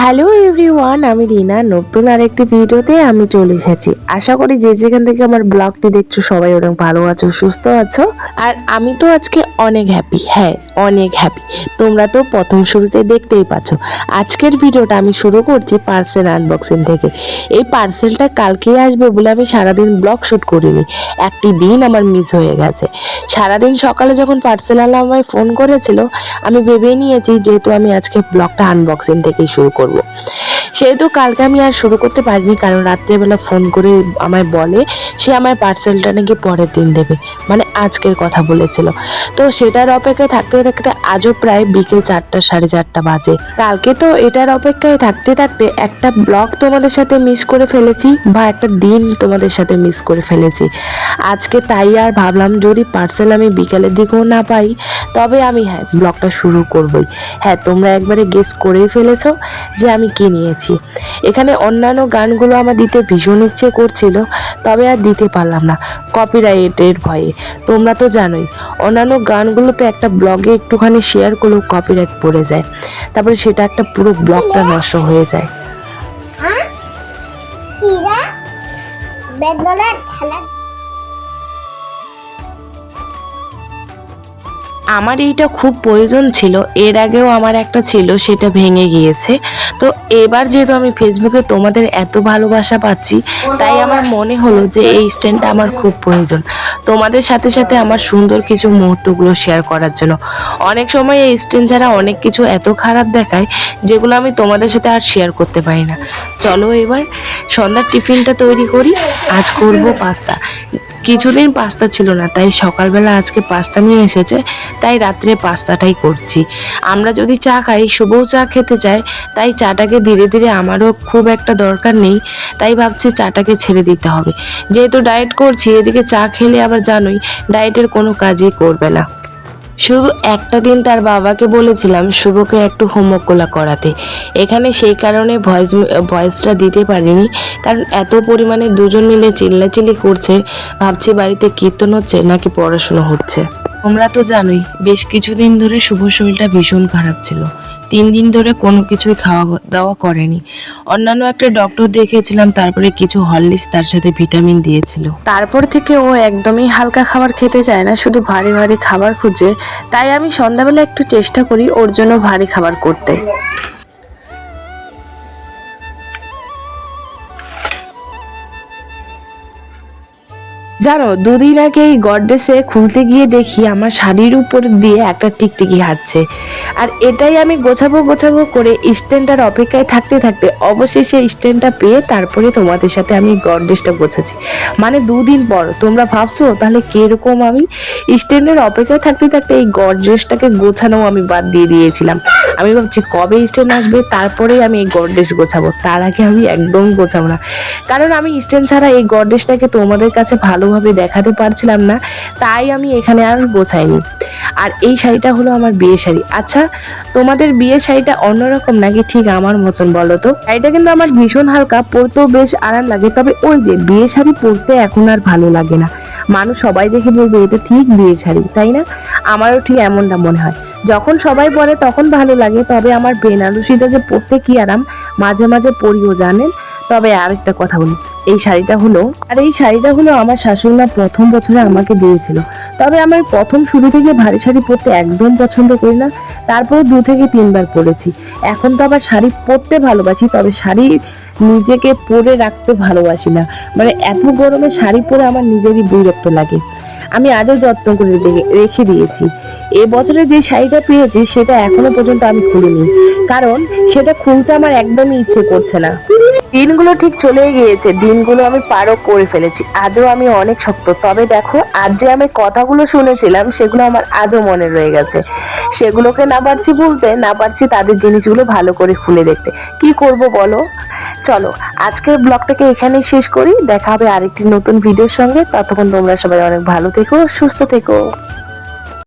Hello everyone, আমি রিনা। নতুন আরেকটি ভিডিওতে আমি চলে এসেছি। আশা করি যে যেখান থেকে আমার ব্লগটি দেখছ সবাই অনেক ভালো আছো, সুস্থ আছো। আর আমি তো আজকে অনেক হ্যাপি হ্যাঁ অনেক হ্যাপি তোমরা তো প্রথম শুরুতে দেখতেই পাচ্ছ। আজকের ভিডিওটা আমি শুরু করছি পার্সেল আনবক্সিং থেকে। এই পার্সেলটা কালকেই আসবে বলে আমি সারাদিন ব্লগ শ্যুট করিনি। একটি দিন আমার মিস হয়ে গেছে। সারাদিন সকালে যখন পার্সেল আলা আমায় ফোন করেছিল, আমি ভেবে নিয়েছি যেহেতু আমি আজকে ব্লগটা আনবক্সিং থেকেই শুরু করব। সেহেতু কালকে আমি আর শুরু করতে পারিনি, কারণ রাত্রেবেলা ফোন করে আমায় বলে, সে আমার পার্সেলটা নাকি পরের দিন দেবে। মানে আজকের কথা বলেছিল। তো সেটার অপেক্ষায় থাকতে থাকতে আজও প্রায় বিকেল চারটা, সাড়ে চারটা বাজে। কালকে তো এটার অপেক্ষায় থাকতে থাকতে একটা ব্লগ তোমাদের সাথে মিস করে ফেলেছি বা একটা দিন তোমাদের সাথে মিস করে ফেলেছি। আজকে তাই আর ভাবলাম যদি পার্সেল আমি বিকেলের দিকেও না পাই, তবে আমি হ্যাঁ ব্লগটা শুরু করবই। হ্যাঁ তোমরা একবারে গেস করেই ফেলেছো যে আমি কি নিয়েছি। এখানে অন্যান্য গানগুলো আমার দিতে ভীষণ ইচ্ছে করছিল। তবে আর দিতে পারলাম না কপিরাইটের ভয়ে তোমরা তো জানোই অন্যান্য গানগুলোতে একটা ব্লগে একটুখানি শেয়ার করলেও কপিরাইট পড়ে যায় তারপরে সেটা একটা পুরো ব্লগটা নষ্ট হয়ে যায় আমার এইটা খুব প্রয়োজন ছিল। এর আগেও আমার একটা ছিল, সেটা ভেঙে গিয়েছে। তো এবার যেহেতু আমি ফেসবুকে তোমাদের এত ভালোবাসা পাচ্ছি, তাই আমার মনে হলো যে এই স্ট্যান্ডটা আমার খুব প্রয়োজন। তোমাদের সাথে সাথে আমার সুন্দর কিছু মুহূর্তগুলো শেয়ার করার জন্য। অনেক সময় এই স্ট্যান্ড ছাড়া অনেক কিছু এত খারাপ দেখায়, যেগুলো আমি তোমাদের সাথে আর শেয়ার করতে পারি না। চলো এবার সন্ধ্যার টিফিনটা তৈরি করি। আজ করব পাস্তা। কিছুদিন পাস্তা ছিল না, তাই সকালবেলা আজকে পাস্তা নিয়ে এসেছে, তাই রাত্রে পাস্তাটাই করছি। আমরা যদি চা খাই, শুভও চা খেতে চায়, তাই চাটাকে ধীরে ধীরে আমারও খুব একটা দরকার নেই, তাই ভাবছি চাটাকে ছেড়ে দিতে হবে। যেহেতু ডায়েট করছি, এদিকে চা খেলে আবার জানোই, ডায়েটের কোনো কাজই করবে না। শুধু একটা দিন তার বাবাকে বলেছিলাম, শুভকে একটু হোমওয়ার্কগুলো করাতে। এখানে সেই কারণে ভয়েস, ভয়েসটা দিতে পারিনি, কারণ এত পরিমাণে দুজন মিলে চিল্লাচিল্লি করছে, ভাবছি বাড়িতে কীর্তন হচ্ছে নাকি পড়াশুনো হচ্ছে। তোমরা তো জানোই, বেশ কিছুদিন ধরে শুভ শরীরটা ভীষণ খারাপ ছিল। তিন দিন ধরে কোনো কিছুই খাওয়া দাওয়া করেনি। অন্যান্য একটা ডক্টর দেখিয়েছিলাম, তারপরে কিছু হরলিক্স তার সাথে ভিটামিন দিয়েছিল। তারপর থেকে ও একদমই হালকা খাবার খেতে চায় না, শুধু ভারী ভারী খাবার খুঁজে। তাই আমি সন্ধ্যাবেলা একটু চেষ্টা করি ওর জন্য ভারী খাবার করতে। জানো, দুদিন আগে এই গডরেসে খুলতে গিয়ে দেখি আমার শাড়ির উপর দিয়ে একটা টিকটিকি হাঁটছে। আর এটাই আমি গোছাবো গোছাবো করে স্ট্যান্ডটার অপেক্ষায় থাকতে থাকতে অবশেষে স্ট্যান্ডটা পেয়ে তারপরে তোমাদের সাথে আমি গডরেসটা গোছাচ্ছি। মানে দুদিন পর, তোমরা ভাবছ তাহলে কীরকম আমি? স্ট্যান্ডের অপেক্ষায় থাকতে থাকতে এই গডরেসটাকে গোছানো আমি বাদ দিয়ে দিয়েছিলাম। আমি ভাবছি কবে স্ট্যান্ড আসবে? তারপরেই আমি এই গডরেস গোছাবো। তার আগে আমি একদম গোছাবো না। কারণ আমি স্ট্যান্ড ছাড়া এই গডরেসটাকে তোমাদের কাছে ভালোভাবে দেখাতে পারছিলাম না। তাই আমি এখানে আর গোছাইনি। আর এই শাড়িটা হলো আমার বিয়ে শাড়ি। আচ্ছা তোমাদের বিয়ে শাড়িটা অন্যরকম নাকি ঠিক আমার মতন বলো তো? শাড়িটা কিন্তু আমার ভীষণ হালকা, পরতেও বেশ আরাম লাগে। তবে ওই যে বিয়ে শাড়ি পরতে এখন আর ভালো লাগে না। মানুষ সবাই দেখে বলবে এটা ঠিক বিয়ে শাড়ি। তাই না? আমারও ঠিক এমনটা মনে হয়। যখন সবাই বলে তখন ভালো লাগে, তবে আমার বেনারসিটা যে পড়তে কি আরাম, মাঝে মাঝে পড়িও জানেন? তবে আরেকটা কথা বলি। এই শাড়িটা হলো আর এই শাড়িটা হলো আমার শাশুড়িমা প্রথম বছরে আমাকে দিয়েছিল। তবে আমার প্রথম শুরু থেকে ভারী শাড়ি পরতে একদম পছন্দ করি না। তারপর দু থেকে তিনবার পরেছি। এখন তো আবার শাড়ি পরতে ভালোবাসি, তবে শাড়ি নিজেকে পরে রাখতে ভালোবাসি না। মানে এত গরমে শাড়ি পরে আমার নিজেরই বিরক্ত লাগে। আমি আজও যত্ন করে রেখে দিয়েছি। এ বছরে যে শাড়িটা পেয়েছি, সেটা এখনও পর্যন্ত আমি খুলিনি। কারণ সেটা খুলতে আমার একদমই ইচ্ছে করছে না। দিনগুলো ঠিক চলে গিয়েছে, দিনগুলো আমি পারও করে ফেলেছি, আজও আমি অনেক শক্ত। তবে দেখো, আজ যে আমি কথাগুলো শুনেছিলাম, সেগুলো আমার আজও মনে রয়ে গেছে। সেগুলোকে না পারছি বলতে না পারছি তাদের জিনিসগুলো ভালো করে খুলে দেখতে। কি করব বলো? চলো, আজকের ব্লগটাকে এখানেই শেষ করি। দেখা হবে আরেকটি নতুন ভিডিওর সঙ্গে। ততক্ষণ তোমরা সবাই অনেক ভালো থেকো, সুস্থ থেকো।